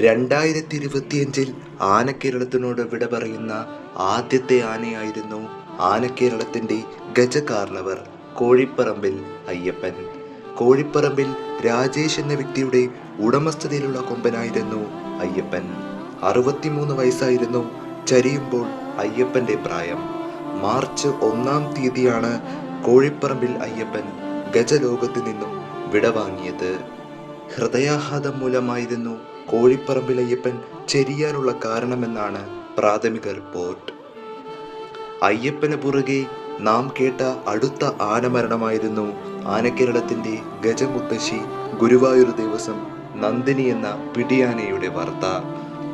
രണ്ടായിരത്തി ഇരുപത്തിയഞ്ചിൽ ആനക്കേരളത്തിനോട് വിട പറയുന്ന ആദ്യത്തെ ആനയായിരുന്നു ആനക്കേരളത്തിന്റെ ഗജകാർണവർ കോഴിപ്പറമ്പിൽ അയ്യപ്പൻ. കോഴിപ്പറമ്പിൽ രാജേഷ് എന്ന വ്യക്തിയുടെ ഉടമസ്ഥതയിലുള്ള കൊമ്പനായിരുന്നു അയ്യപ്പൻ. അറുപത്തിമൂന്ന് വയസ്സായിരുന്നു ചരിയുമ്പോൾ അയ്യപ്പന്റെ പ്രായം. മാർച്ച് ഒന്നാം തീയതിയാണ് കോഴിപ്പറമ്പിൽ അയ്യപ്പൻ ഗജലോകത്ത് നിന്നും വിടവാങ്ങിയത്. ഹൃദയാഘാതം മൂലമായിരുന്നു കോഴിപ്പറമ്പിൽ അയ്യപ്പൻ ചെരിയാനുള്ള കാരണമെന്നാണ് പ്രാഥമിക റിപ്പോർട്ട്. അയ്യപ്പന് പുറകെ നാം കേട്ട അടുത്ത ആനമരണമായിരുന്നു ആനക്കേരളത്തിന്റെ ഗജമുത്തശ്ശി ഗുരുവായൂർ ദേവസ്വം നന്ദിനി എന്ന പിടിയാനയുടെ വാർത്ത.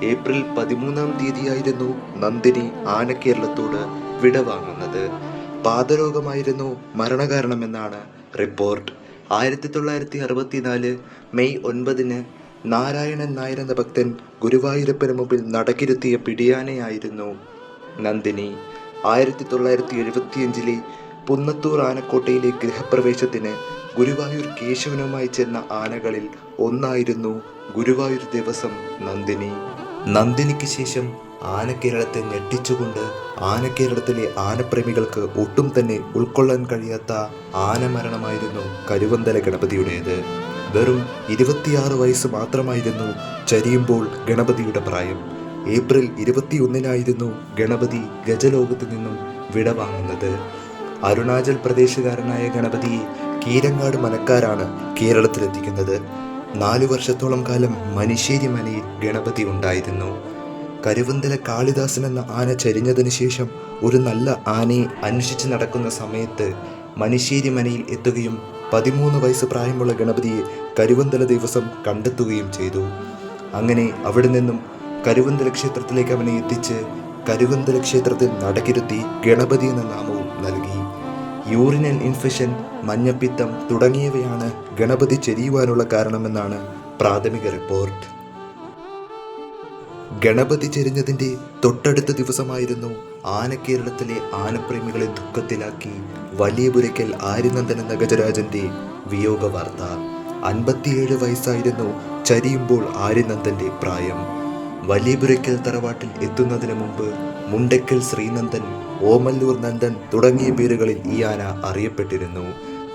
ഏപ്രിൽ പതിമൂന്നാം തീയതിയായിരുന്നു നന്ദിനി ആനക്കേരളത്തോട് വിടവാങ്ങുന്നത് പാദരോഗമായിരുന്നു മരണകാരണമെന്നാണ് റിപ്പോർട്ട്. ആയിരത്തി തൊള്ളായിരത്തി അറുപത്തിനാല് മെയ് ഒൻപതിന് നാരായണൻ നായർ എന്ന ഭക്തൻ ഗുരുവായൂരപ്പന് മുമ്പിൽ നടക്കിരുത്തിയ പിടിയാനയായിരുന്നു നന്ദിനി. ആയിരത്തി തൊള്ളായിരത്തി എഴുപത്തിയഞ്ചിലെ പുന്നത്തൂർ ആനക്കോട്ടയിലെ ഗൃഹപ്രവേശത്തിന് ഗുരുവായൂർ കേശവനുമായി ചെന്ന ആനകളിൽ ഒന്നായിരുന്നു ഗുരുവായൂർ ദിവസം നന്ദിനി. നന്ദിനിക്ക് ശേഷം ആനക്കേരളത്തെ ഞെട്ടിച്ചുകൊണ്ട് ആനക്കേരളത്തിലെ ആനപ്രേമികൾക്ക് ഒട്ടും തന്നെ ഉൾക്കൊള്ളാൻ കഴിയാത്ത ആനമരണമായിരുന്നു കരുവന്തല ഗണപതിയുടേത്. വെറും ഇരുപത്തിയാറ് വയസ്സ് മാത്രമായിരുന്നു ചരിയുമ്പോൾ ഗണപതിയുടെ പ്രായം. ഏപ്രിൽ ഇരുപത്തിയൊന്നിനായിരുന്നു ഗണപതി ഗജലോകത്തു നിന്നും വിടവാങ്ങുന്നത് അരുണാചൽ പ്രദേശുകാരനായ ഗണപതി കീരങ്ങാട് മനക്കാരാണ് കേരളത്തിലെത്തിക്കുന്നത്. നാലു വർഷത്തോളം കാലം മനുശ്ശേരി മനയിൽ ഗണപതി ഉണ്ടായിരുന്നു. കരുവന്തല കാളിദാസൻ എന്ന ആന ചരിഞ്ഞതിന് ശേഷം ഒരു നല്ല ആനയെ അന്വേഷിച്ച് നടക്കുന്ന സമയത്ത് മനുശ്ശേരി മനയിൽ എത്തുകയും പതിമൂന്ന് വയസ്സ് പ്രായമുള്ള ഗണപതിയെ കരുവന്തല ദിവസം കണ്ടെത്തുകയും ചെയ്തു. അങ്ങനെ അവിടെ നിന്നും കരുവന്തല ക്ഷേത്രത്തിലേക്ക് അവനെ എത്തിച്ച് കരുവന്തല ക്ഷേത്രത്തിൽ നടക്കിരുത്തി ഗണപതി എന്ന നാമവും നൽകി. യൂറിനൽ ഇൻഫെക്ഷൻ മഞ്ഞപ്പിത്തം തുടങ്ങിയവയാണ് ഗണപതി ചെരിയുവാനുള്ള കാരണമെന്നാണ് പ്രാഥമിക റിപ്പോർട്ട്. ഗണപതി ചെരിഞ്ഞതിന്റെ തൊട്ടടുത്ത ദിവസമായിരുന്നു ആനക്കേരളത്തിലെ ആനപ്രേമികളെ ദുഃഖത്തിലാക്കി വലിയപുരയ്ക്കൽ ആര്യനന്ദൻ എന്ന ഗജരാജന്റെ വിയോഗ വാർത്ത അൻപത്തിയേഴ് വയസ്സായിരുന്നു ചരിയുമ്പോൾ ആര്യനന്ദന്റെ പ്രായം. വലിയ പുരയ്ക്കൽ തറവാട്ടിൽ എത്തുന്നതിന് മുമ്പ് മുണ്ടക്കൽ ശ്രീനന്ദൻ ഓമല്ലൂർ നന്ദൻ തുടങ്ങിയ പേരുകളിൽ ഈ ആന അറിയപ്പെട്ടിരുന്നു.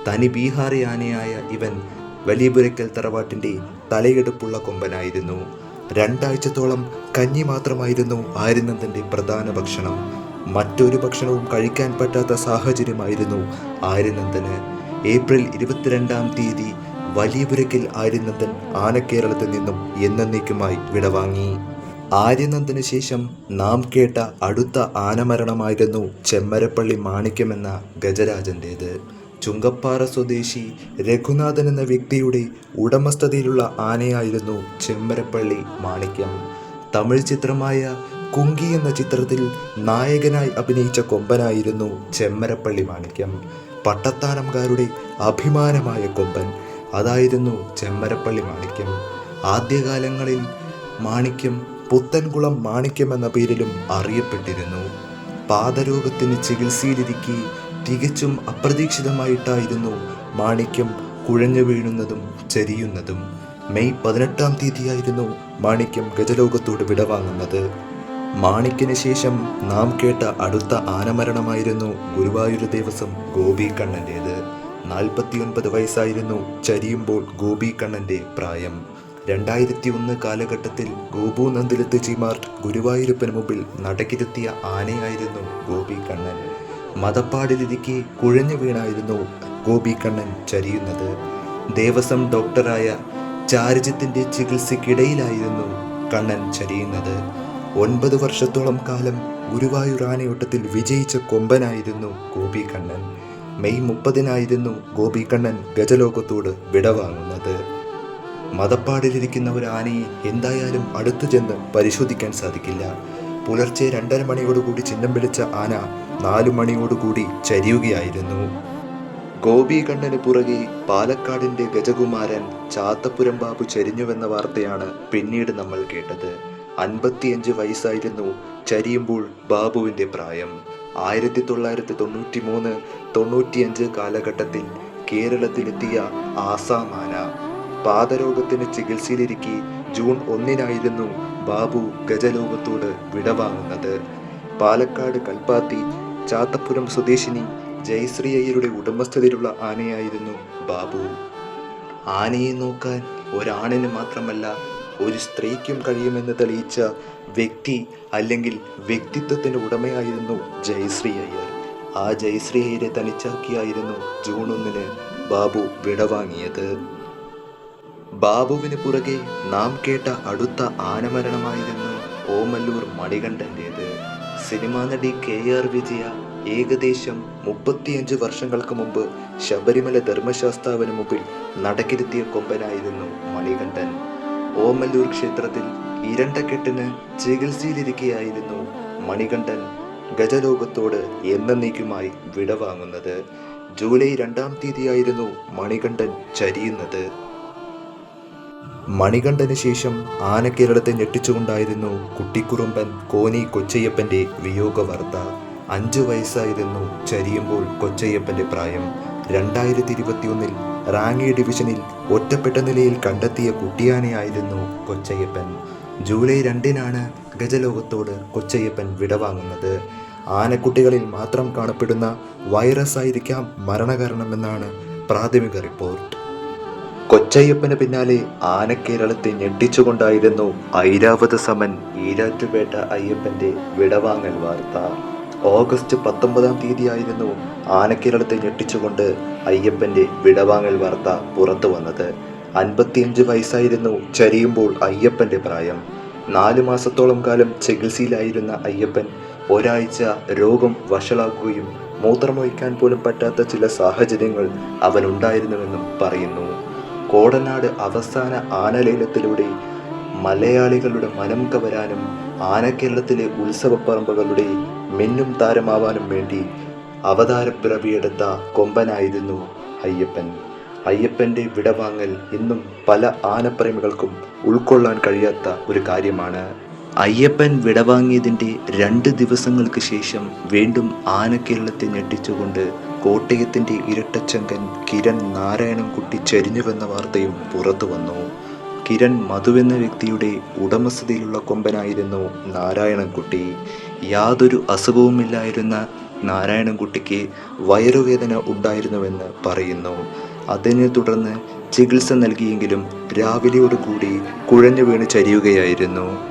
തനി ബീഹാറി ആനയായ ഇവൻ വലിയപുരയ്ക്കൽ തറവാട്ടിന്റെ തലയെടുപ്പുള്ള കൊമ്പനായിരുന്നു. രണ്ടാഴ്ചത്തോളം കഞ്ഞി മാത്രമായിരുന്നു ആര്യനന്ദന്റെ പ്രധാന ഭക്ഷണം. മറ്റൊരു ഭക്ഷണവും കഴിക്കാൻ പറ്റാത്ത സാഹചര്യമായിരുന്നു ആര്യനന്ദന്. ഏപ്രിൽ ഇരുപത്തിരണ്ടാം തീയതി വലിയപുരക്കിൽ ആര്യനന്ദൻ ആനക്കേരളത്തിൽ നിന്നും എന്നേക്കുമായി വിടവാങ്ങി. ആര്യനന്ദന് ശേഷം നാം കേട്ട അടുത്ത ആനമരണമായിരുന്നു ചെമ്മരപ്പള്ളി മാണിക്യമെന്ന ഗജരാജന്റേത് ചുങ്കപ്പാറ സ്വദേശി രഘുനാഥൻ എന്ന വ്യക്തിയുടെ ഉടമസ്ഥതയിലുള്ള ആനയായിരുന്നു ചെമ്മരപ്പള്ളി മാണിക്യം. തമിഴ് ചിത്രമായ കുങ്കി എന്ന ചിത്രത്തിൽ നായകനായി അഭിനയിച്ച കൊമ്പനായിരുന്നു ചെമ്മരപ്പള്ളി മാണിക്യം. പട്ടത്താനംകാരുടെ അഭിമാനമായ കൊമ്പൻ അതായിരുന്നു ചെമ്മരപ്പള്ളി മാണിക്യം. ആദ്യകാലങ്ങളിൽ മാണിക്യം പുത്തൻകുളം മാണിക്യം എന്ന പേരിലും അറിയപ്പെട്ടിരുന്നു. പാദരോഗത്തിന് ചികിത്സയിലിരിക്കെ തികച്ചും അപ്രതീക്ഷിതമായിട്ടായിരുന്നു മാണിക്യം കുഴഞ്ഞു വീഴുന്നതും ചരിയുന്നതും. മെയ് പതിനെട്ടാം തീയതിയായിരുന്നു മാണിക്യം ഗജലോകത്തോട് വിടവാങ്ങുന്നത് മാണിക്കിന് ശേഷം നാം കേട്ട അടുത്ത ആനമരണമായിരുന്നു ഗുരുവായൂർ ദേവസ്വം ഗോപി കണ്ണന്റേത് നാൽപ്പത്തിയൊൻപത് വയസ്സായിരുന്നു ചരിയുമ്പോൾ ഗോപി കണ്ണന്റെ പ്രായം. രണ്ടായിരത്തി ഒന്ന് കാലഘട്ടത്തിൽ ഗോപു നന്ദിലത്ത് ജിമാർട്ട് ഗുരുവായൂരപ്പന് മുമ്പിൽ നടക്കിരുത്തിയ ആനയായിരുന്നു ഗോപി കണ്ണൻ മതപ്പാടിലിരിക്കെ കുഴഞ്ഞു വീണായിരുന്നു ഗോപി കണ്ണൻ ചരിയുന്നത്. ദേവസ്വം ഡോക്ടറായ ചാരിജത്തിന്റെ ചികിത്സയ്ക്കിടയിലായിരുന്നു കണ്ണൻ ചരിയുന്നത്. ഒൻപത് വർഷത്തോളം കാലം ഗുരുവായൂർ ആനയോട്ടത്തിൽ വിജയിച്ച കൊമ്പനായിരുന്നു ഗോപി കണ്ണൻ. മെയ് മുപ്പതിനായിരുന്നു ഗോപി കണ്ണൻ ഗജലോകത്തോട് വിടവാങ്ങുന്നത്. മതപ്പാടിലിരിക്കുന്ന ഒരു ആനയെ എന്തായാലും അടുത്തു ചെന്ന് പരിശോധിക്കാൻ സാധിക്കില്ല. പുലർച്ചെ രണ്ടര മണിയോടുകൂടി ചിഹ്നം പിടിച്ച ആന നാലു മണിയോടുകൂടി ചരിയുകയായിരുന്നു. ഗോപി കണ്ണന് പുറകെ പാലക്കാടിന്റെ ഗജകുമാരൻ ചാത്തപ്പുരം ബാബു ചരിഞ്ഞുവെന്ന വാർത്തയാണ് പിന്നീട് നമ്മൾ കേട്ടത്. അൻപത്തിയഞ്ച് വയസ്സായിരുന്നു ചരിയുമ്പോൾ ബാബുവിന്റെ പ്രായം. ആയിരത്തി തൊള്ളായിരത്തി തൊണ്ണൂറ്റി മൂന്ന് തൊണ്ണൂറ്റിയഞ്ച് കാലഘട്ടത്തിൽ കേരളത്തിലെത്തിയ ആസാമാന പാദരോഗത്തിന് ചികിത്സയിലിരിക്കെ ജൂൺ ഒന്നിനായിരുന്നു ബാബു ഗജലോകത്തോട് വിടവാങ്ങുന്നത്. പാലക്കാട് കൽപ്പാത്തി ചാത്തപ്പുരം സ്വദേശിനി ജയശ്രീ അയ്യരുടെ ഉടമസ്ഥതയിലുള്ള ആനയായിരുന്നു ബാബു. ആനയെ നോക്കാൻ ഒരാണിന് മാത്രമല്ല ഒരു സ്ത്രീക്കും കഴിയുമെന്ന് തെളിയിച്ച വ്യക്തി അല്ലെങ്കിൽ വ്യക്തിത്വത്തിന്റെ ഉടമയായിരുന്നു ജയശ്രീ അയ്യർ. ആ ജയശ്രീ അയ്യരെ തനിച്ചാക്കിയായിരുന്നു ജൂൺ ഒന്നിന് ബാബു വിടവാങ്ങിയത്. ബാബുവിന് പുറകെ നാം കേട്ട അടുത്ത ആനമരണമായിരുന്നു ഓമല്ലൂർ മണികണ്ഠന്റേത് സിനിമാ നടി കെ ആർ വിജയ ഏകദേശം മുപ്പത്തിയഞ്ച് വർഷങ്ങൾക്ക് മുമ്പ് ശബരിമല ധർമ്മശാസ്താവിന് മുമ്പിൽ നടക്കിരുത്തിയ കൊമ്പനായിരുന്നു മണികണ്ഠൻ. ഓമല്ലൂർ ക്ഷേത്രത്തിൽ ഇരണ്ടക്കെട്ടിന് ചികിത്സയിലിരിക്കെയായിരുന്നു മണികണ്ഠൻ ഗജലോകത്തോട് എന്നേക്കുമായി വിടവാങ്ങുന്നത്. ജൂലൈ രണ്ടാം തീയതിയായിരുന്നു മണികണ്ഠൻ ചരിയുന്നത്. മണികണ്ഠന് ശേഷം ആനക്കേരളത്തെ ഞെട്ടിച്ചുകൊണ്ടായിരുന്നു കുട്ടിക്കുറുമ്പൻ കോനി കൊച്ചയ്യപ്പന്റെ വിയോഗ വാർത്ത അഞ്ചു വയസ്സായിരുന്നു ചരിയുമ്പോൾ കൊച്ചയ്യപ്പന്റെ പ്രായം. രണ്ടായിരത്തി ഇരുപത്തിയൊന്നിൽ റാങ്ങി ഡിവിഷനിൽ ഒറ്റപ്പെട്ട നിലയിൽ കണ്ടെത്തിയ കുട്ടിയാനയായിരുന്നു കൊച്ചയ്യപ്പൻ. ജൂലൈ രണ്ടിനാണ് ഗജലോകത്തോട് കൊച്ചയ്യപ്പൻ വിടവാങ്ങുന്നത്. ആനക്കുട്ടികളിൽ മാത്രം കാണപ്പെടുന്ന വൈറസ് ആയിരിക്കാം മരണകാരണമെന്നാണ് പ്രാഥമിക റിപ്പോർട്ട്. കൊച്ചയ്യപ്പന് പിന്നാലെ ആനക്കേരളത്തെ ഞെട്ടിച്ചുകൊണ്ടായിരുന്നു ഐരാവത സമൻ ഈരാറ്റുപേട്ട അയ്യപ്പന്റെ വിടവാങ്ങൽ വാർത്ത. ഓഗസ്റ്റ് പത്തൊമ്പതാം തീയതിയായിരുന്നു ആനക്കേരളത്തെ ഞെട്ടിച്ചുകൊണ്ട് അയ്യപ്പന്റെ വിടവാങ്ങൽ വാർത്ത പുറത്തു വന്നത്. അൻപത്തിയഞ്ച് വയസ്സായിരുന്നു ചരിയുമ്പോൾ അയ്യപ്പന്റെ പ്രായം. നാല് മാസത്തോളം കാലം ചികിത്സയിലായിരുന്ന അയ്യപ്പൻ ഒരാഴ്ച രോഗം വഷളാക്കുകയും മൂത്രമൊഴിക്കാൻ പോലും പറ്റാത്ത ചില സാഹചര്യങ്ങൾ അവനുണ്ടായിരുന്നുവെന്നും പറയുന്നു. കോടനാട് അവസാന ആനലേലത്തിലൂടെ മലയാളികളുടെ മനം കവരാനും ആനക്കേരളത്തിലെ ഉത്സവപ്പറമ്പുകളുടെ മിന്നും താരമാവാനും വേണ്ടി അവതാരപ്പിറവിയെടുത്ത കൊമ്പനായിരുന്നു അയ്യപ്പൻ. അയ്യപ്പന്റെ വിടവാങ്ങൽ ഇന്നും പല ആനപ്രേമികൾക്കും ഉൾക്കൊള്ളാൻ കഴിയാത്ത ഒരു കാര്യമാണ്. അയ്യപ്പൻ വിടവാങ്ങിയതിന്റെ രണ്ട് ദിവസങ്ങൾക്ക് ശേഷം വീണ്ടും ആനക്കേരളത്തെ ഞെട്ടിച്ചുകൊണ്ട് കോട്ടയത്തിന്റെ ഇരട്ടച്ചങ്കൻ കിരൺ നാരായണൻകുട്ടി ചരിഞ്ഞുവെന്ന വാർത്തയും പുറത്തു വന്നു. കിരൺ മധു എന്ന വ്യക്തിയുടെ ഉടമസ്ഥതയിലുള്ള കൊമ്പനായിരുന്നു നാരായണൻകുട്ടി. യാതൊരു അസുഖവുമില്ലായിരുന്ന നാരായണൻകുട്ടിക്ക് വയറുവേദന ഉണ്ടായിരുന്നുവെന്ന് പറയുന്നു. അതിനെ തുടർന്ന് ചികിത്സ നൽകിയെങ്കിലും രാവിലെയോടുകൂടി കുഴഞ്ഞു വീണ് ചരിയുകയായിരുന്നു.